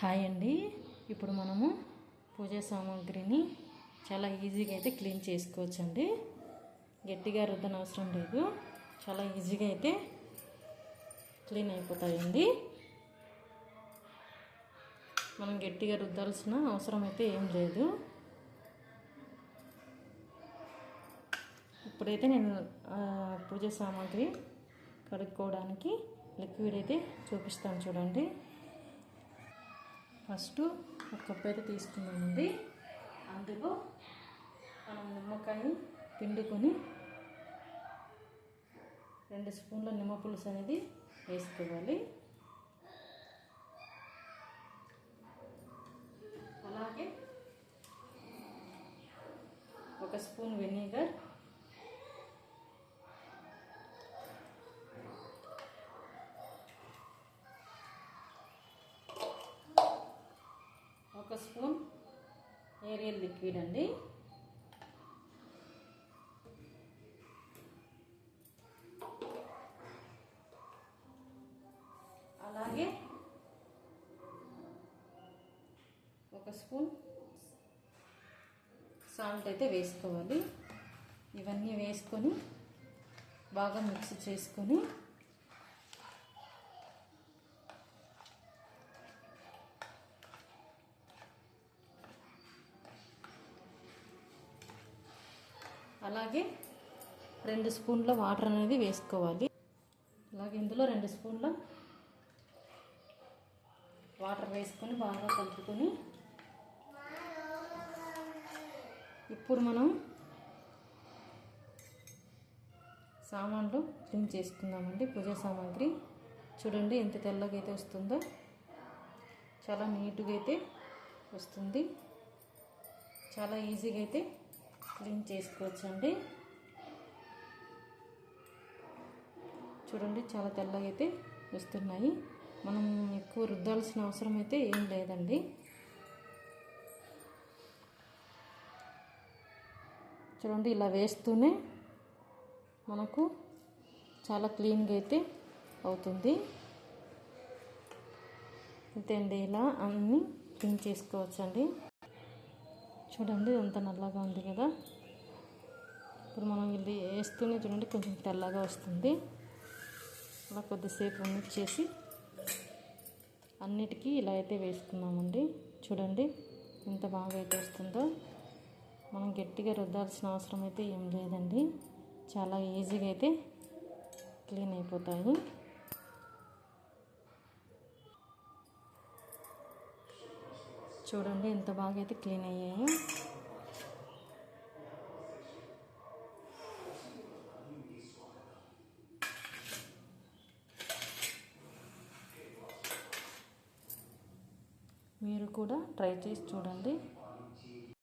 Hi అండి. ఇప్పుడు మనము పూజా సామాగ్రిని చాలా ఈజీగా అయితే క్లీన్ చేసుకోవచ్చు అండి గట్టిగా రుద్దన అవసరం లేదు. చాలా ఈజీగా అయితే క్లీన్ అయిపోతాయండి. మనం గట్టిగా రుద్దాల్సిన అవసరం అయితే ఏం లేదు. ఇప్పుడైతే నేను పూజ సామాగ్రి కడుక్కోవడానికి లిక్విడ్ అయితే చూపిస్తాను చూడండి. ఫస్ట్ ఒక కొబ్బరి తీసుకున్నామండి. అందులో మనం నిమ్మకాయ పిండుకొని రెండు స్పూన్ల నిమ్మ పులుసు అనేది వేసుకోవాలి. అలాగే ఒక స్పూన్ వెనిగర్ ఒక స్పూన్ ఏరియల్ లిక్విడ్ అండి. అలాగే ఒక స్పూన్ సాల్ట్ అయితే వేసుకోవాలి. ఇవన్నీ వేసుకొని బాగా మిక్స్ చేసుకొని అలాగే రెండు స్పూన్ల వాటర్ అనేది వేసుకోవాలి. అలాగే ఇందులో రెండు స్పూన్ల వాటర్ వేసుకొని బాగా కలుపుకొని ఇప్పుడు మనం సామాన్లు క్లీన్ చేసుకుందామండి. పూజా సామాగ్రి చూడండి ఎంత తెల్లగా అయితే వస్తుందో చాలా నీట్గా అయితే వస్తుంది. చాలా ఈజీగా అయితే క్లీన్ చేసుకోవచ్చండి. చూడండి చాలా తెల్లగా అయితే వస్తున్నాయి. మనం ఎక్కువ రుద్దాల్సిన అవసరం అయితే ఏం లేదండి. చూడండి ఇలా వేస్తూనే మనకు చాలా క్లీన్గా అయితే అవుతుంది. అంతే అండి ఇలా అన్నీ క్లీన్ చేసుకోవచ్చండి. చూడండి అంత నల్లగా ఉంది కదా. ఇప్పుడు మనం ఇది వేస్తూనే చూడండి కొంచెం తెల్లగా వస్తుంది. అలా కొద్దిసేపు ఉంచేసి అన్నిటికీ ఇలా అయితే వేసుకున్నామండి చూడండి ఎంత బాగా అయితే వస్తుందో. మనం గట్టిగా రుద్దాల్సిన అవసరం అయితే ఏం లేదండి. చాలా ఈజీగా అయితే క్లీన్ అయిపోతాయి. చూడండి ఎంత బాగా అయితే క్లీన్ అయ్యాయి. మీరు కూడా ట్రై చేసి చూడండి.